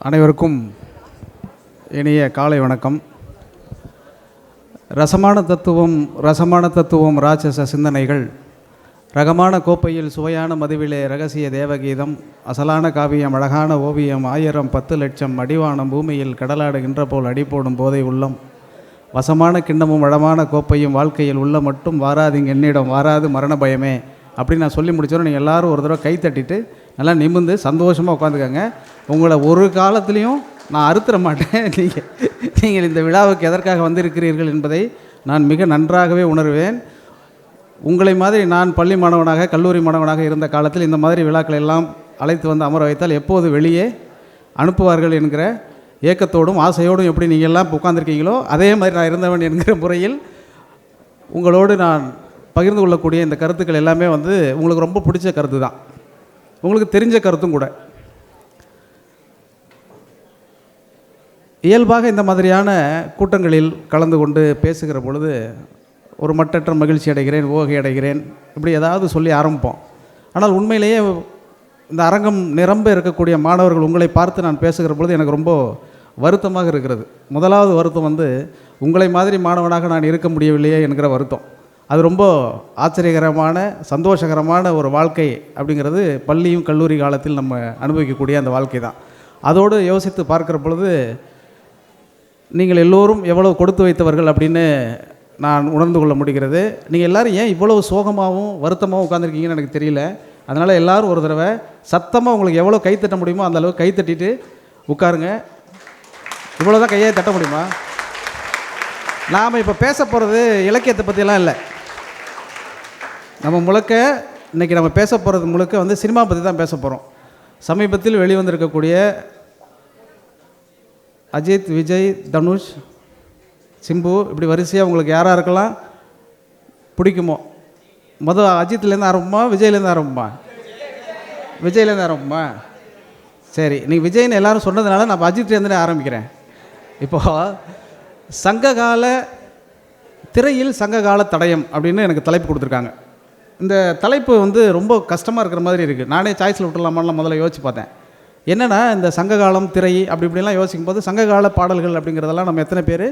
அனைவருக்கும் இனிய காலை வணக்கம். ரசமான தத்துவம் ரசமான தத்துவம் ராட்சச சிந்தனைகள் ரகமான கோப்பையில் சுவையான மதுவிலே ரகசிய தேவகீதம் அசலான காவியம் அழகான ஓவியம் ஆயிரம் பத்து லட்சம் அடிவானம் பூமியில் கடலாடுகின்ற போல் அடிபோடும் போதை உள்ளம் வசமான கிண்ணமும் வளமான கோப்பையும் வாழ்க்கையில் உள்ள மட்டும் வாராதிங்க என்னிடம் வாராது மரண பயமே அப்படின்னு நான் சொல்லி முடிச்சோன்னு நீங்கள் எல்லோரும் ஒரு தடவை கை தட்டிட்டு நல்லா நிமிர்ந்து சந்தோஷமாக உட்காந்துக்கங்க. உங்களை ஒரு காலத்துலேயும் நான் அறுத்துற மாட்டேன். நீங்கள் நீங்கள் இந்த விழாவுக்கு எதற்காக வந்திருக்கிறீர்கள் என்பதை நான் மிக நன்றாகவே உணர்வேன். உங்களை மாதிரி நான் பள்ளி மாணவனாக கல்லூரி மாணவனாக இருந்த காலத்தில் இந்த மாதிரி விழாக்களை எல்லாம் அழைத்து வந்து அமர வைத்தால் எப்போது வெளியே அனுப்புவார்கள் என்கிற ஏக்கத்தோடும் ஆசையோடும் எப்படி நீங்கள் எல்லாம் உட்காந்துருக்கீங்களோ அதே மாதிரி நான் இருந்தவன் என்கிற முறையில் உங்களோடு நான் பகிர்ந்து கொள்ளக்கூடிய இந்த கருத்துக்கள் எல்லாமே வந்து உங்களுக்கு ரொம்ப பிடிச்ச கருத்து தான் உங்களுக்கு தெரிஞ்ச கருத்தும் கூட. இயல்பாக இந்த மாதிரியான கூட்டங்களில் கலந்து கொண்டு பேசுகிற பொழுது ஒரு மட்டற்ற மகிழ்ச்சி அடைகிறேன் ஓகை அடைகிறேன் இப்படி ஏதாவது சொல்லி ஆரம்பிப்போம். ஆனால் உண்மையிலேயே இந்த அரங்கம் நிரம்ப இருக்கக்கூடிய மாணவர்கள் உங்களை பார்த்து நான் பேசுகிற பொழுது எனக்கு ரொம்ப வருத்தமாக இருக்கிறது. முதலாவது வருத்தம் வந்து உங்களை மாதிரி மாணவனாக நான் இருக்க முடியவில்லையே என்கிற வருத்தம். அது ரொம்ப ஆச்சரியகரமான சந்தோஷகரமான ஒரு வாழ்க்கை அப்படிங்கிறது பள்ளியும் கல்லூரி காலத்தில் நம்ம அனுபவிக்கக்கூடிய அந்த வாழ்க்கை தான். அதோடு யோசித்து பார்க்குற பொழுது நீங்கள் எல்லோரும் எவ்வளோ கொடுத்து வைத்தவர்கள் அப்படின்னு நான் உணர்ந்து கொள்ள முடிகிறது. நீங்கள் எல்லாரும் ஏன் இவ்வளவு சோகமாகவும் வருத்தமாகவும் உட்காந்துருக்கீங்கன்னு எனக்கு தெரியல. அதனால் எல்லோரும் ஒரு தடவை சத்தமாக உங்களுக்கு எவ்வளோ கை தட்ட முடியுமோ அந்த அளவுக்கு கை தட்டிட்டு உட்காருங்க. இவ்வளோ தான் கையை தட்ட முடியுமா? நாம் இப்போ பேச போகிறது இலக்கியத்தை பற்றியெல்லாம் இல்லை. நம்ம முழுக்க இன்றைக்கி நம்ம பேச போகிறது முழுக்க வந்து சினிமா பற்றி தான் பேச போகிறோம் சமீபத்தில் வெளிவந்திருக்கக்கூடிய அஜித் விஜய் தனுஷ் சிம்பு இப்படி வரிசையாக உங்களுக்கு யாராக இருக்கலாம்? பிடிக்குமோ? மொதல் அஜித்லேருந்து ஆரம்பமா விஜய்லேருந்து ஆரம்பமா? விஜய்லேருந்து ஆரம்பமா? சரி நீங்கள் விஜய்னு எல்லோரும் சொன்னதுனால நான் அஜித்லேருந்துனே ஆரம்பிக்கிறேன். இப்போது சங்ககால திரையில் சங்ககால தடயம் அப்படின்னு எனக்கு தலைப்பு கொடுத்துருக்காங்க. இந்த தலைப்பு வந்து ரொம்ப கஷ்டமாக இருக்கிற மாதிரி இருக்குது நானே சாய்ஸில் விட்டுலாமான்லாம் முதல்ல யோசிச்சு பார்த்தேன். என்னென்னா இந்த சங்ககாலம் திரை அப்படி இப்படிலாம் யோசிக்கும் போது சங்ககால பாடல்கள் அப்படிங்கிறதெல்லாம் நம்ம எத்தனை பேர்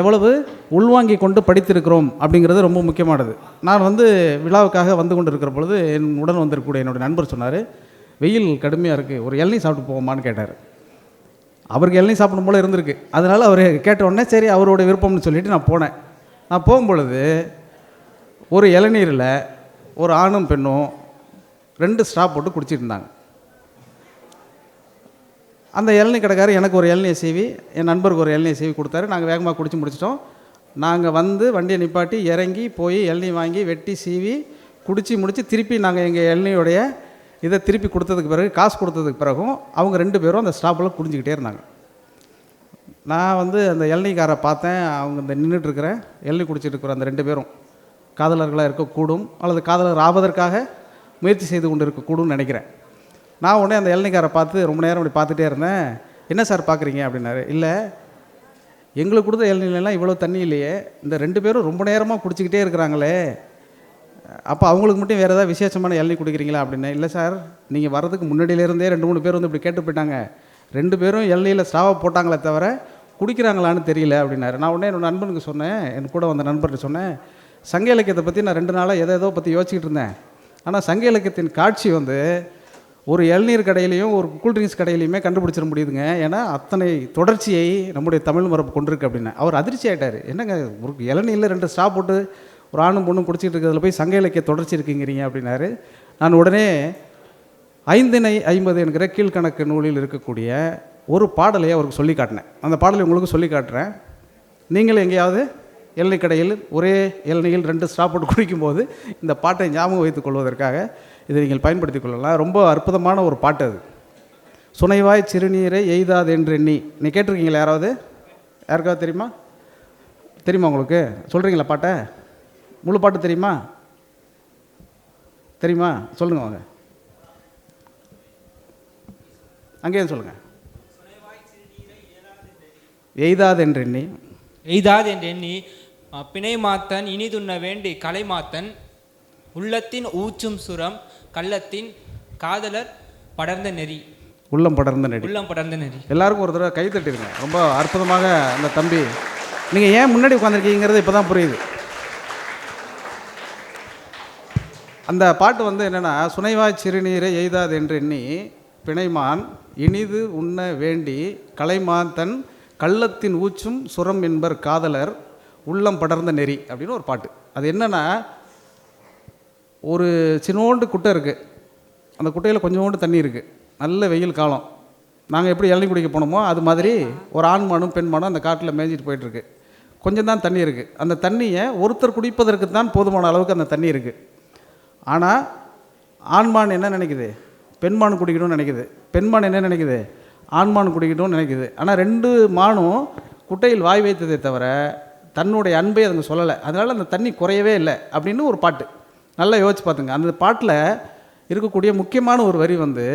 எவ்வளவு உள்வாங்கி கொண்டு படித்திருக்கிறோம் அப்படிங்கிறது ரொம்ப முக்கியமானது. நான் வந்து விழாவுக்காக வந்து கொண்டு இருக்கிற பொழுது என் உடன் வந்திருக்கக்கூடிய என்னுடைய நண்பர் சொன்னார் வெயில் கடுமையாக இருக்குது ஒரு இளநீ சாப்பிட்டு போவோமான்னு கேட்டார். அவருக்கு இளநீ சாப்பிடும் போல இருந்திருக்கு. அதனால் அவர் கேட்ட உடனே சரி அவரோட விருப்பம்னு சொல்லிட்டு நான் போனேன். நான் போகும்பொழுது ஒரு இளநீரில் ஒரு ஆணும் பெண்ணும் ரெண்டு ஸ்டாப் போட்டு குடிச்சிட்டு இருந்தாங்க. அந்த இளநீ கடைக்காரர் எனக்கு ஒரு இளநியை சீவி என் நண்பருக்கு ஒரு இளநியை சீவி கொடுத்தாரு. நாங்கள் வேகமாக குடிச்சு முடிச்சிட்டோம். நாங்கள் வந்து வண்டியை நிப்பாட்டி இறங்கி போய் இளநீ வாங்கி வெட்டி சீவி குடித்து முடித்து திருப்பி நாங்கள் எங்கள் இளநியோடைய இதை திருப்பி கொடுத்ததுக்கு பிறகு காசு கொடுத்ததுக்கு பிறகும் அவங்க ரெண்டு பேரும் அந்த ஸ்டாப்பில் குடிஞ்சிக்கிட்டே இருந்தாங்க. நான் வந்து அந்த இளநீக்காரை பார்த்தேன். அவங்க இந்த நின்றுட்டுருக்கிறேன் இளநீ குடிச்சிட்டு இருக்கிற அந்த ரெண்டு பேரும். காதலர்களாக இருக்கக்கூடும் அல்லது காதலர் ஆவதற்காக முயற்சி செய்து கொண்டு இருக்கக்கூடும்னு நினைக்கிறேன். நான் உடனே அந்த இளநிக்காரை பார்த்து ரொம்ப நேரம் அப்படி பார்த்துட்டே இருந்தேன். என்ன சார் பார்க்குறீங்க? அப்படின்னாரு. இல்லை எங்களுக்கு கொடுத்த இளநீலாம் இவ்வளோ தண்ணி இல்லையே. இந்த ரெண்டு பேரும் ரொம்ப நேரமாக குடிச்சிக்கிட்டே இருக்கிறாங்களே. அப்போ அவங்களுக்கு மட்டும் வேறு ஏதாவது விசேஷமான இளநீ குடிக்கிறீங்களா? அப்படின்னு. இல்லை சார் நீங்கள் வர்றதுக்கு முன்னாடியிலேருந்தே ரெண்டு மூணு பேர் வந்து இப்படி கேட்டு போயிட்டாங்க. ரெண்டு பேரும் இளநியில் ஸ்டாவை போட்டாங்களே தவிர குடிக்கிறாங்களான்னு தெரியல. அப்படின்னாரு. நான் உடனே என்னோட நண்பனுக்கு சொன்னேன். என் கூட வந்த நண்பர்கிட்ட சொன்னேன். சங்க இலக்கியத்தை பற்றி நான் ரெண்டு நாளாக எதை ஏதோ பற்றி யோசிச்சுக்கிட்டு இருந்தேன். ஆனால் சங்க இலக்கியத்தின் காட்சி வந்து ஒரு இளநீர் கடையிலையும் ஒரு கூல்ட்ரிங்க்ஸ் கடையிலையுமே கண்டுபிடிச்சிட முடியுதுங்க. ஏன்னா அத்தனை தொடர்ச்சியை நம்முடைய தமிழ் மரபு கொண்டிருக்கு அப்படின்னு. அவர் அதிர்ச்சி ஆகிட்டார் என்னங்க ஒரு இளநீரில் ரெண்டு ஸ்டாப் போட்டு ஒரு ஆணும் பொண்ணும் குடிச்சிட்டு இருக்கிறதுல போய் சங்க இலக்கிய தொடர்ச்சி இருக்குங்கிறீங்க அப்படின்னாரு. நான் உடனே ஐந்தினை ஐம்பது என்கிற கீழ்கணக்கு நூலில் இருக்கக்கூடிய ஒரு பாடலை அவருக்கு சொல்லி காட்டினேன். அந்த பாடலை உங்களுக்கு சொல்லி காட்டுறேன். நீங்களும் எங்கேயாவது இளநீ கடையில் ஒரே இளநியில் ரெண்டு ஸ்டாப் போட்டு குடிக்கும்போது இந்த பாட்டை ஞாபகம் வைத்துக் கொள்வதற்காக இதை நீங்கள் பயன்படுத்திக் கொள்ளலாம். ரொம்ப அற்புதமான ஒரு பாட்டு அது. சுனைவாய் சிறுநீரை எய்தாது என்று எண்ணி நீ கேட்டிருக்கீங்களா யாராவது? யாருக்காவது தெரியுமா? தெரியுமா உங்களுக்கு? சொல்கிறீங்களா பாட்டை? முழு பாட்டு தெரியுமா? தெரியுமா? சொல்லுங்க வாங்க. அங்கேயே சொல்லுங்கள் எய்தாது என்று எண்ணி எய்தாது என்று எண்ணி பிணை மாத்தன் இனிதுண்ண வேண்டி கலை மாத்தன் உள்ளத்தின் ஊச்சும் சுரம் கள்ளத்தின் காதலர் படர்ந்த நெறி. உள்ளம் படர்ந்த நெடி உள்ளம் படர்ந்த நெறி. எல்லாருக்கும் ஒரு தடவை கை தட்டிடுங்க. ரொம்ப அற்புதமாக அந்த தம்பி நீங்கள் ஏன் முன்னாடி உட்காந்துருக்கீங்கிறது இப்போ தான் புரியுது. அந்த பாட்டு வந்து என்னென்னா சுனைவாய் சிறுநீரை எய்தாது என்று எண்ணி பிணைமான் இனிது உண்ண வேண்டி கலைமான் தன் கள்ளத்தின் ஊச்சும் சுரம் என்பர் காதலர் உள்ளம் படர்ந்த நெறி அப்படின்னு ஒரு பாட்டு. அது என்னென்னா ஒரு சின்னோண்டு குட்டை இருக்குது அந்த குட்டையில் கொஞ்சோண்டு தண்ணி இருக்குது நல்ல வெயில் காலம். நாங்கள் எப்படி இளநீ குடிக்க போனோமோ அது மாதிரி ஒரு ஆண் மானும் பெண் மானும் அந்த காட்டில் மேய்ஞ்சிட்டு போயிட்டுருக்கு கொஞ்சம் தான் தண்ணி இருக்குது அந்த தண்ணியை ஒருத்தர் குடிப்பதற்கு தான் போதுமான அளவுக்கு அந்த தண்ணி இருக்குது ஆனால் ஆண்மான் என்ன நினைக்குது? பெண்மான் குடிக்கணும்னு நினைக்குது. பெண்மான் என்ன நினைக்குது? ஆண்மான் குடிக்கணும்னு நினைக்குது. ஆனால் ரெண்டு மானும் குட்டையில் வாய் வைத்ததே தவிர தன்னுடைய அன்பை அதுங்க சொல்லலை. அதனால் அந்த தண்ணி குறையவே இல்லை அப்படின்னு ஒரு பாட்டு. நல்லா யோசிச்சு பார்த்துங்க. அந்த பாட்டில் இருக்கக்கூடிய முக்கியமான ஒரு வரி வந்து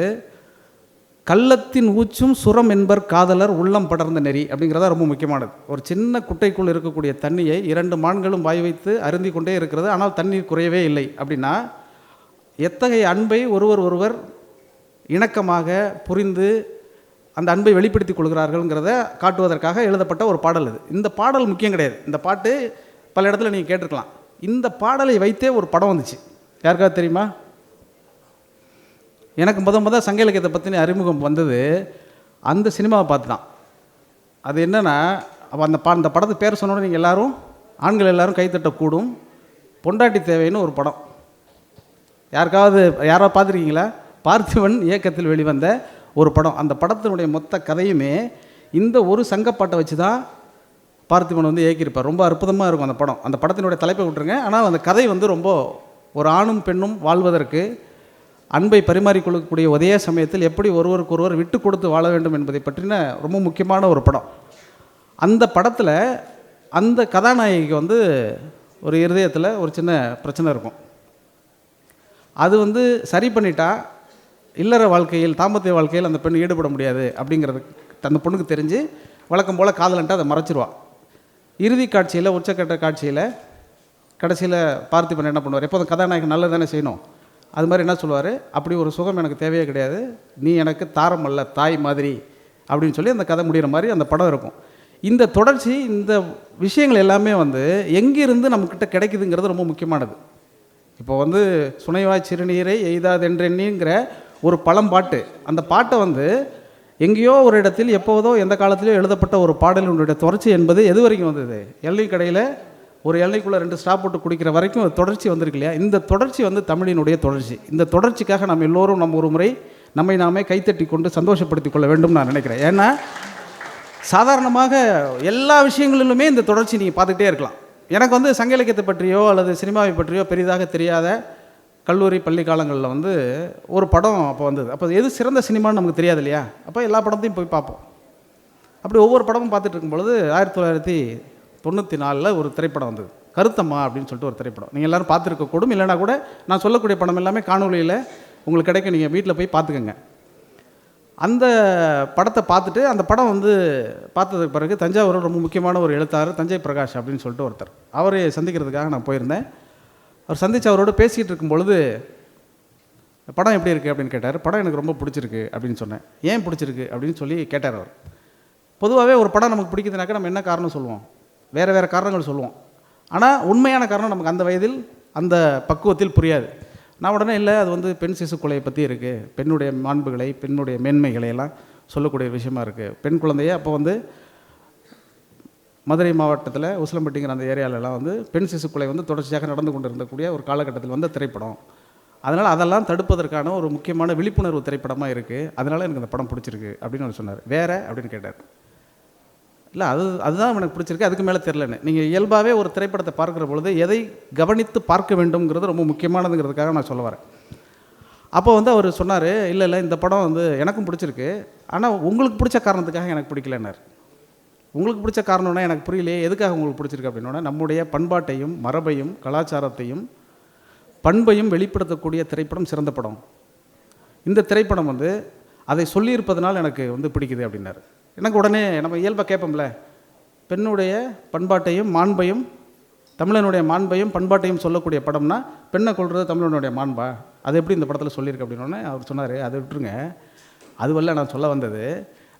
கள்ளத்தின் ஊச்சும் சுரம் என்பர் காதலர் உள்ளம் படர்ந்த நெறி அப்படிங்கிறதா ரொம்ப முக்கியமானது. ஒரு சின்ன குட்டைக்குள் இருக்கக்கூடிய தண்ணியை இரண்டு மான்களும் வாய் வைத்து அருந்தி கொண்டே இருக்கிறது. ஆனால் தண்ணீர் குறையவே இல்லை அப்படின்னா எத்தகைய அன்பை ஒருவர் ஒருவர் இணக்கமாக புரிந்து அந்த அன்பை வெளிப்படுத்திக் கொள்கிறார்கள்ங்கிறத காட்டுவதற்காக எழுதப்பட்ட ஒரு பாடல் இது. இந்த பாடல் முக்கியம் கிடையாது. இந்த பாட்டு பல இடத்துல நீங்கள் கேட்டிருக்கலாம். இந்த பாடலை வைத்தே ஒரு படம் வந்துச்சு. யாருக்காவது தெரியுமா? எனக்கு முத முத சங்க இலக்கியத்தை பற்றின அறிமுகம் வந்தது அந்த சினிமாவை பார்த்து தான் அது என்னென்னா அப்போ அந்த பா அந்த படத்தை பேர் சொன்னோட நீங்கள் எல்லாரும் ஆண்கள் எல்லோரும் கைத்தட்டக்கூடும் பொண்டாட்டி தேவைன்னு ஒரு படம். யாருக்காவது யாராவது பார்த்துருக்கீங்களா? பார்த்திபன் இயக்கத்தில் வெளிவந்த ஒரு படம். அந்த படத்தினுடைய மொத்த கதையுமே இந்த ஒரு சங்கப்பாட்டை வச்சு தான் பார்த்திபன் வந்து இயக்கியிருப்பார். ரொம்ப அற்புதமாக இருக்கும் அந்த படம். அந்த படத்தினுடைய தலைப்பை விட்டுருங்க. ஆனால் அந்த கதை வந்து ரொம்ப ஒரு ஆணும் பெண்ணும் வாழ்வதற்கு அன்பை பரிமாறிக்கொள்ளக்கூடிய ஒரே சமயத்தில் எப்படி ஒருவருக்கு ஒருவர் விட்டு கொடுத்து வாழ வேண்டும் என்பதை பற்றின ரொம்ப முக்கியமான ஒரு படம். அந்த படத்தில் அந்த கதாநாயகிக்கு வந்து ஒரு இருதயத்தில் ஒரு சின்ன பிரச்சனை இருக்கும். அது வந்து சரி பண்ணிட்டா இல்லற வாழ்க்கையில் தாம்பத்திய வாழ்க்கையில் அந்த பெண் ஈடுபட முடியாது அப்படிங்கிறது அந்த பொண்ணுக்கு தெரிஞ்சு வழக்கம் போல் காதலன்ட்டு அதை மறைச்சிருவாள் இறுதி காட்சியில் உச்சக்கட்ட காட்சியில் கடைசியில் பார்த்திபன் என்ன பண்ணுவார்? எப்போதும் கதாநாயகன் நல்லது தானே செய்யணும். அது மாதிரி என்ன சொல்லுவார்? அப்படி ஒரு சுகம் எனக்கு தேவையே கிடையாது. நீ எனக்கு தாரம் அல்ல தாய் மாதிரி அப்படின்னு சொல்லி அந்த கதை முடிகிற மாதிரி அந்த படம் இருக்கும். இந்த தொடர்ச்சி இந்த விஷயங்கள் எல்லாமே வந்து எங்கிருந்து நம்மக்கிட்ட கிடைக்குதுங்கிறது ரொம்ப முக்கியமானது. இப்போ வந்து சுனைவாய் சிறுநீரை எய்தாதென்றெண்ணிங்கிற ஒரு பழம்பாட்டு அந்த பாட்டை வந்து எங்கேயோ ஒரு இடத்தில் எப்போதோ எந்த காலத்திலையோ எழுதப்பட்ட ஒரு பாடலினுடைய தொடர்ச்சி என்பது எது வரைக்கும் வந்தது? எல்லை கடையில் ஒரு எல்லைக்குள்ளே ரெண்டு ஸ்டாப் போட்டு குடிக்கிற வரைக்கும் தொடர்ச்சி வந்திருக்கு இல்லையா? இந்த தொடர்ச்சி வந்து தமிழினுடைய தொடர்ச்சி. இந்த தொடர்ச்சிக்காக நம்ம எல்லோரும் நம்ம ஒரு முறை நம்மை நாமே கைத்தட்டி கொண்டு சந்தோஷப்படுத்திக் கொள்ள வேண்டும் நான் நினைக்கிறேன். ஏன்னா சாதாரணமாக எல்லா விஷயங்களிலுமே இந்த தொடர்ச்சி நீங்கள் பார்த்துக்கிட்டே இருக்கலாம். எனக்கு வந்து சங்க இலக்கியத்தை பற்றியோ அல்லது சினிமாவை பற்றியோ பெரிதாக தெரியாத கல்லூரி பள்ளி காலங்களில் வந்து ஒரு படம் அப்போ வந்தது. அப்போ எது சிறந்த சினிமான்னு நமக்கு தெரியாது இல்லையா அப்போ எல்லா படத்தையும் போய் பார்ப்போம். அப்படி ஒவ்வொரு படமும் பார்த்துட்டு பொழுது ஆயிரத்தி தொள்ளாயிரத்தி தொண்ணூற்றி நாலில் ஒரு திரைப்படம் வந்தது. கருத்தம்மா அப்படின்னு சொல்லிட்டு ஒரு திரைப்படம். நீங்கள் எல்லோரும் பார்த்துருக்க கூடும். இல்லைனா கூட நான் சொல்லக்கூடிய படம் எல்லாமே காணொலியில் உங்களுக்கு கிடைக்கும். நீங்கள் வீட்டில் போய் பார்த்துக்கோங்க. அந்த படத்தை பார்த்துட்டு அந்த படம் வந்து பார்த்ததுக்கு பிறகு தஞ்சாவூர் ரொம்ப முக்கியமான ஒரு எழுத்தாளர் தஞ்சை பிரகாஷ் அப்படின்னு சொல்லிட்டு ஒருத்தர். அவரை சந்திக்கிறதுக்காக நான் போயிருந்தேன். அவர் சந்தித்து அவரோட பேசிகிட்டு இருக்கும் பொழுது படம் எப்படி இருக்குது அப்படின்னு கேட்டார். படம் எனக்கு ரொம்ப பிடிச்சிருக்கு அப்படின்னு சொன்னேன். ஏன் பிடிச்சிருக்கு? அப்படின்னு சொல்லி கேட்டார் அவர். பொதுவாகவே ஒரு படம் நமக்கு பிடிக்குதுனாக்கா நம்ம என்ன காரணம் சொல்லுவோம்? வேறு வேறு காரணங்கள் சொல்லுவோம். ஆனால் உண்மையான காரணம் நமக்கு அந்த வயதில் அந்த பக்குவத்தில் புரியாது. நான் உடனே இல்லை அது வந்து பெண் சிசு கொலையை பற்றி இருக்குது பெண்ணுடைய மாண்புகளை பெண்ணுடைய மேன்மைகளை எல்லாம் சொல்லக்கூடிய விஷயமா இருக்குது பெண் குழந்தைய அப்போ வந்து மதுரை மாவட்டத்தில் உசிலம்பட்டிங்கிற அந்த ஏரியாலெல்லாம் வந்து பெண் சிசு கொலை வந்து தொடர்ச்சியாக நடந்து கொண்டு இருந்தக்கூடிய ஒரு காலகட்டத்தில் வந்த திரைப்படம். அதனால் அதெல்லாம் தடுப்பதற்கான ஒரு முக்கியமான விழிப்புணர்வு திரைப்படமாக இருக்குது அதனால் எனக்கு அந்த படம் பிடிச்சிருக்கு அப்படின்னு அவர் சொன்னார். வேறு? அப்படின்னு கேட்டார். இல்லை அது அதுதான் எனக்கு பிடிச்சிருக்கு. அதுக்கு மேலே தெரிலன்னு நீங்கள் இயல்பாகவே ஒரு திரைப்படத்தை பார்க்குற பொழுது எதை கவனித்து பார்க்க வேண்டும்ங்கிறது ரொம்ப முக்கியமானதுங்கிறதுக்காக நான் சொல்ல வரேன். அப்போ வந்து அவர் சொன்னார் இல்லை இல்லை இந்த படம் வந்து எனக்கும் பிடிச்சிருக்கு. ஆனால் உங்களுக்கு பிடிச்ச காரணத்துக்காக எனக்கு பிடிக்கலன்னார். உங்களுக்கு பிடிச்ச காரணம்னா எனக்கு புரியலையே எதுக்காக உங்களுக்கு பிடிச்சிருக்கு அப்படின்னா நம்முடைய பண்பாட்டையும் மரபையும் கலாச்சாரத்தையும் பண்பையும் வெளிப்படுத்தக்கூடிய திரைப்படம் சிறந்த படம். இந்த திரைப்படம் வந்து அதை சொல்லியிருப்பதனால் எனக்கு வந்து பிடிக்குது அப்படின்னாரு. எனக்கு உடனே நம்ம இயல்பாக கேட்போம்ல பெண்ணுடைய பண்பாட்டையும் மாண்பையும் தமிழனுடைய மாண்பையும் பண்பாட்டையும் சொல்லக்கூடிய படம்னா பெண்ணை கொள்வது தமிழனுடைய மாண்பா? அது எப்படி இந்த படத்தில் சொல்லியிருக்கு அப்படின்னோடனே அவர் சொன்னார் அதை விட்டுருங்க. அதுவல்ல நான் சொல்ல வந்தது.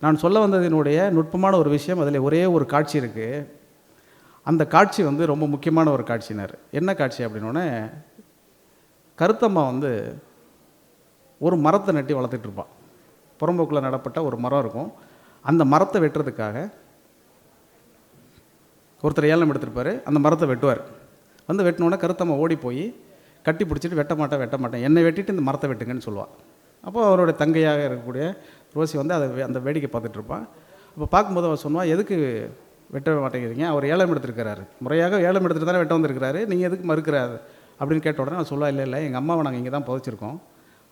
நான் சொல்ல வந்ததினுடைய நுட்பமான ஒரு விஷயம் அதில் ஒரே ஒரு காட்சி இருக்குது அந்த காட்சி வந்து ரொம்ப முக்கியமான ஒரு காட்சினார் என்ன காட்சி அப்படின்னோடனே கருத்தம்மா வந்து ஒரு மரத்தை நட்டி வளர்த்துட்ருப்பான் புறம்போக்கில் நடப்பட்ட ஒரு மரம் இருக்கும். அந்த மரத்தை வெட்டுறதுக்காக ஒருத்தர் ஏலம் எடுத்துருப்பார். அந்த மரத்தை வெட்டுவார். வந்து வெட்டினோடனே கருத்தம்மா ஓடி போய் கட்டி பிடிச்சிட்டு வெட்ட மாட்டேன் வெட்ட மாட்டேன். என்னை வெட்டிட்டு இந்த மரத்தை வெட்டுங்கன்னு சொல்லுவாள் அப்போ அவருடைய தங்கையாக இருக்கக்கூடிய ரோசி வந்து அதை அந்த வேடிக்கை பார்த்துட்ருப்பான் அப்போ பார்க்கும்போது அவன் சொன்னால் எதுக்கு வெட்ட மாட்டேங்கிறீங்க? அவர் ஏலம் எடுத்திருக்கிறாரு. முறையாக ஏலம் எடுத்துட்டு தானே வெட்ட வந்திருக்கிறாரு. நீங்கள் எதுக்கு மறுக்கிறாரு? அப்படின்னு கேட்ட உடனே நான் சொல்ல இல்லை இல்லை. எங்கள் அம்மாவை நாங்கள் இங்கே தான் புதைச்சிருக்கோம்.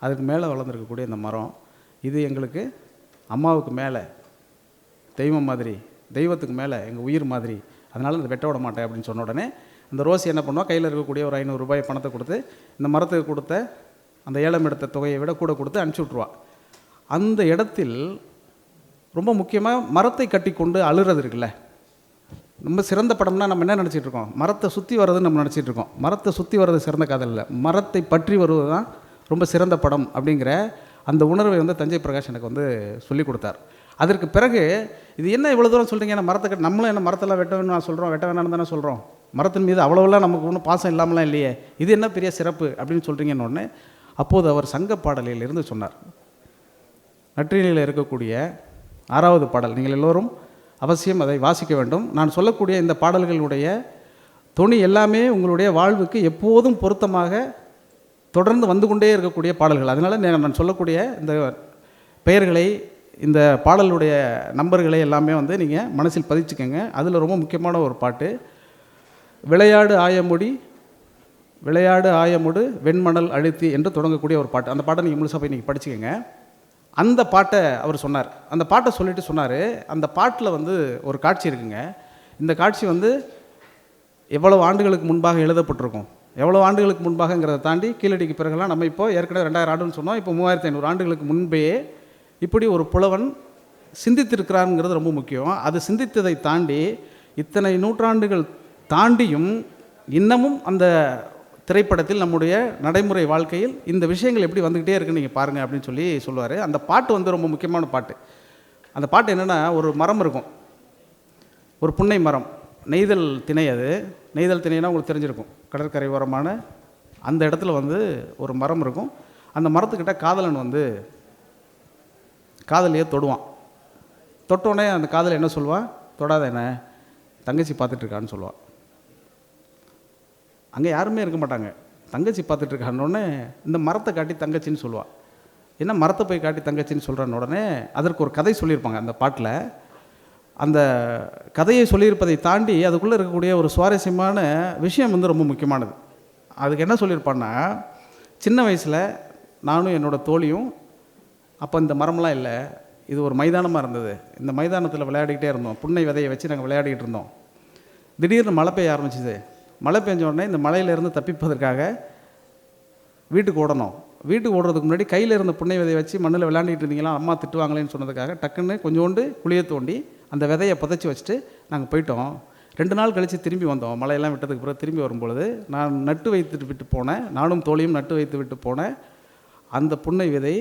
அதுக்கு மேலே வளர்ந்துருக்கக்கூடிய இந்த மரம் இது எங்களுக்கு அம்மாவுக்கு மேலே தெய்வம் மாதிரி தெய்வத்துக்கு மேலே எங்கள் உயிர் மாதிரி. அதனால் இந்த வெட்ட விட மாட்டேன். அப்படின்னு சொன்ன உடனே அந்த ரோசி என்ன பண்ணுவோம் கையில் இருக்கக்கூடிய ஒரு ஐநூறுரூபாய் பணத்தை கொடுத்து இந்த மரத்துக்கு கொடுத்த அந்த ஏலம் எடுத்த தொகையை விட கூட கொடுத்து அனுப்பிச்சி விட்ருவா அந்த இடத்தில் ரொம்ப முக்கியமாக மரத்தை கட்டி கொண்டு அழுறது இருக்குல்ல? ரொம்ப சிறந்த படம்னா நம்ம என்ன நினச்சிட்டு இருக்கோம்? மரத்தை சுற்றி வர்றதுன்னு நம்ம நினச்சிட்டு இருக்கோம். மரத்தை சுற்றி வர்றது சிறந்த கதை இல்லை. மரத்தை பற்றி வருவது தான் ரொம்ப சிறந்த படம் அப்படிங்கிற அந்த உணர்வை வந்து தஞ்சை பிரகாஷ் எனக்கு வந்து சொல்லி கொடுத்தார். அதற்கு பிறகு இது என்ன இவ்வளோ தூரம் சொல்கிறீங்க என்ன மரத்தை கட்- நம்மளும் என்ன மரத்தெல்லாம் வெட்ட வேணும் நான் சொல்கிறோம் வெட்ட வேணாம்னு தானே சொல்கிறோம் மரத்தின் மீது அவ்வளோவெல்லாம் நமக்கு ஒன்றும் பாசம் இல்லாமலாம் இல்லையே. இது என்ன பெரிய சிறப்பு அப்படின்னு சொல்கிறீங்கன்னு உடனே அப்போது அவர் சங்க பாடலில் இருந்து சொன்னார். நற்றினியில் இருக்கக்கூடிய ஆறாவது பாடல். நீங்கள் எல்லோரும் அவசியம் அதை வாசிக்க வேண்டும். நான் சொல்லக்கூடிய இந்த பாடல்களுடைய துணி எல்லாமே உங்களுடைய வாழ்வுக்கு எப்போதும் பொருத்தமாக தொடர்ந்து வந்து கொண்டே இருக்கக்கூடிய பாடல்கள். அதனால் நான் சொல்லக்கூடிய இந்த பெயர்களை இந்த பாடலுடைய நம்பர்களை எல்லாமே வந்து நீங்கள் மனசில் பதிச்சுக்கோங்க. அதில் ரொம்ப முக்கியமான ஒரு பாட்டு. விளையாடு ஆயமுடி விளையாடு ஆயமுடு வெண்மணல் அழுத்தி என்று தொடங்கக்கூடிய ஒரு பாட்டு. அந்த பாட்டை நீங்கள் முழுசாக போய் நீங்கள் படிச்சுக்கோங்க. அந்த பாட்டை அவர் சொன்னார். அந்த பாட்டை சொல்லிட்டு சொன்னார். அந்த பாட்டில் வந்து ஒரு காட்சி இருக்குங்க. இந்த காட்சி வந்து எவ்வளவு ஆண்டுகளுக்கு முன்பாக எழுதப்பட்டிருக்கும். எவ்வளோ ஆண்டுகளுக்கு முன்பாகங்கிறத தாண்டி கீழடிக்கு பிறகுலாம் நம்ம இப்போ ஏற்கனவே ரெண்டாயிரம் ஆண்டுன்னு சொன்னோம். இப்போ மூவாயிரத்தி ஐநூறு ஆண்டுகளுக்கு முன்பே இப்படி ஒரு புலவன் சிந்தித்திருக்கிறாருங்கிறது ரொம்ப முக்கியம். அது சிந்தித்ததை தாண்டி இத்தனை நூற்றாண்டுகள் தாண்டியும் இன்னமும் அந்த திரைப்படத்தில் நம்முடைய நடைமுறை வாழ்க்கையில் இந்த விஷயங்கள் எப்படி வந்துக்கிட்டே இருக்குன்னு நீங்கள் பாருங்கள் அப்படின்னு சொல்லி சொல்லுவார். அந்த பாட்டு வந்து ரொம்ப முக்கியமான பாட்டு. அந்த பாட்டு என்னென்னா ஒரு மரம் இருக்கும். ஒரு புன்னை மரம். நெய்தல் திணை அது. நெய்தல் திணைனா உங்களுக்கு தெரிஞ்சிருக்கும். கடற்கரை ஓரமான அந்த இடத்துல வந்து ஒரு மரம் இருக்கும். அந்த மரத்துக்கிட்ட காதலன் வந்து காதலியை தொடுவான். தொட்டோடனே அந்த காதல் என்ன சொல்லுவான் தொடாத என்ன? தங்கச்சி பார்த்துட்ருக்கான்னு சொல்லுவான் அங்கே யாருமே இருக்க மாட்டாங்க. தங்கச்சி பார்த்துட்ருக்கானோடனே இந்த மரத்தை காட்டி தங்கச்சின்னு சொல்லுவாள் என்ன மரத்தை போய் காட்டி தங்கச்சின்னு சொல்கிறான்னு உடனே அதற்கு ஒரு கதை சொல்லியிருப்பாங்க அந்த பாட்டில். அந்த கதையை சொல்லியிருப்பதை தாண்டி அதுக்குள்ளே இருக்கக்கூடிய ஒரு சுவாரஸ்யமான விஷயம் வந்து ரொம்ப முக்கியமானது. அதுக்கு என்ன சொல்லியிருப்பான்னா சின்ன வயசில் நானும் என்னோடய தோழியும் அப்போ இந்த மரம்லாம் இல்லை இது ஒரு மைதானமாக இருந்தது. இந்த மைதானத்தில் விளையாடிக்கிட்டே இருந்தோம். புன்னை விதையை வச்சு நாங்கள் விளையாடிக்கிட்டு இருந்தோம். திடீர்னு மழை பெய்ய ஆரம்பிச்சிது. மழை பெஞ்ச உடனே இந்த மலையிலேருந்து தப்பிப்பதற்காக வீட்டுக்கு ஓடணும். வீட்டுக்கு ஓடுறதுக்கு முன்னாடி கையில் இருந்த புன்னை விதையை வச்சு மண்ணில் விளையாண்டுட்டு இருந்தீங்களா? அம்மா திட்டுவாங்களேன்னு சொன்னதுக்காக டக்குன்னு கொஞ்சோண்டு குழியை தோண்டி அந்த விதையை புதைச்சி வச்சுட்டு நாங்கள் போயிட்டோம். ரெண்டு நாள் கழித்து திரும்பி வந்தோம். மழையெல்லாம் விட்டதுக்கு பிறகு திரும்பி வரும்பொழுது நான் நட்டு வைத்துட்டு விட்டு போனேன். நானும் தோழியும் நட்டு வைத்து விட்டு போனேன். அந்த புன்னை விதை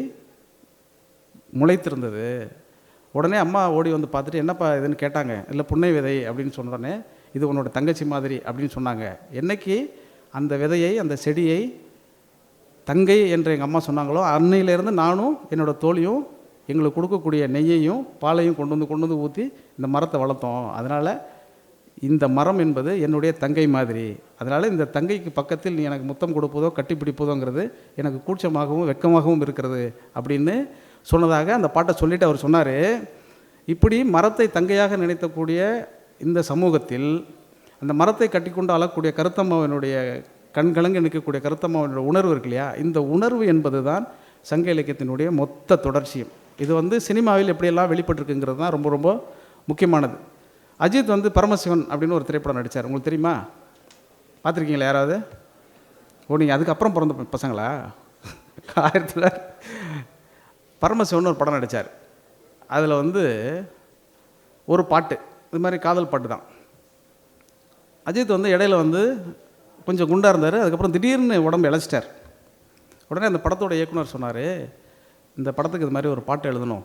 முளைத்திருந்தது. உடனே அம்மா ஓடி வந்து பார்த்துட்டு என்னப்பா இதுன்னு கேட்டாங்க. இல்லை புன்னை விதை அப்படின்னு சொன்ன உடனே இது உன்னோட தங்கச்சி மாதிரி அப்படின்னு சொன்னாங்க. என்னைக்கு? அந்த விதையை அந்த செடியை தங்கை என்று எங்கள் அம்மா சொன்னாங்களோ அன்னையிலேருந்து நானும் என்னோட தோழியும் எங்களுக்கு கொடுக்கக்கூடிய நெய்யையும் பாலையும் கொண்டு வந்து கொண்டு வந்து ஊற்றி இந்த மரத்தை வளர்த்தோம். அதனால் இந்த மரம் என்பது என்னுடைய தங்கை மாதிரி. அதனால் இந்த தங்கைக்கு பக்கத்தில் நீ எனக்கு முத்தம் கொடுப்பதோ கட்டி பிடிப்பதோங்கிறது எனக்கு கூச்சமாகவும் வெட்கமாகவும் இருக்கிறது அப்படின்னு சொன்னதாக அந்த பாட்டை சொல்லிவிட்டு அவர் சொன்னார். இப்படி மரத்தை தங்கையாக நினைத்தக்கூடிய இந்த சமூகத்தில் அந்த மரத்தை கட்டிக்கொண்டு அழக்கூடிய கருத்தம்மாவினுடைய கண்கலங்க நிற்கக்கூடிய கருத்தம்மாவினுடைய உணர்வு இருக்கு இல்லையா? இந்த உணர்வு என்பது தான் சங்க இலக்கியத்தினுடைய மொத்த தொடர்ச்சியும். இது வந்து சினிமாவில் எப்படியெல்லாம் வெளிப்பட்டிருக்குங்கிறது தான் ரொம்ப ரொம்ப முக்கியமானது. அஜித் வந்து பரமசிவன் அப்படின்னு ஒரு திரைப்படம் நடித்தார் உங்களுக்கு தெரியுமா? பார்த்துருக்கீங்களா யாராவது? ஓ நீங்கள் அதுக்கப்புறம் பிறந்த பசங்களா? ஆயிரத்தி தொள்ளாயிரத்தி பரமசிவன் ஒரு படம் நடித்தார் அதில் வந்து ஒரு பாட்டு. இது மாதிரி காதல் பாட்டு தான். அஜித் வந்து இடையில வந்து கொஞ்சம் குண்டாக இருந்தார். அதுக்கப்புறம் திடீர்னு உடம்பு இழைச்சிட்டார். உடனே அந்த படத்தோட இயக்குனர் சொன்னார் இந்த படத்துக்கு இது மாதிரி ஒரு பாட்டு எழுதணும்.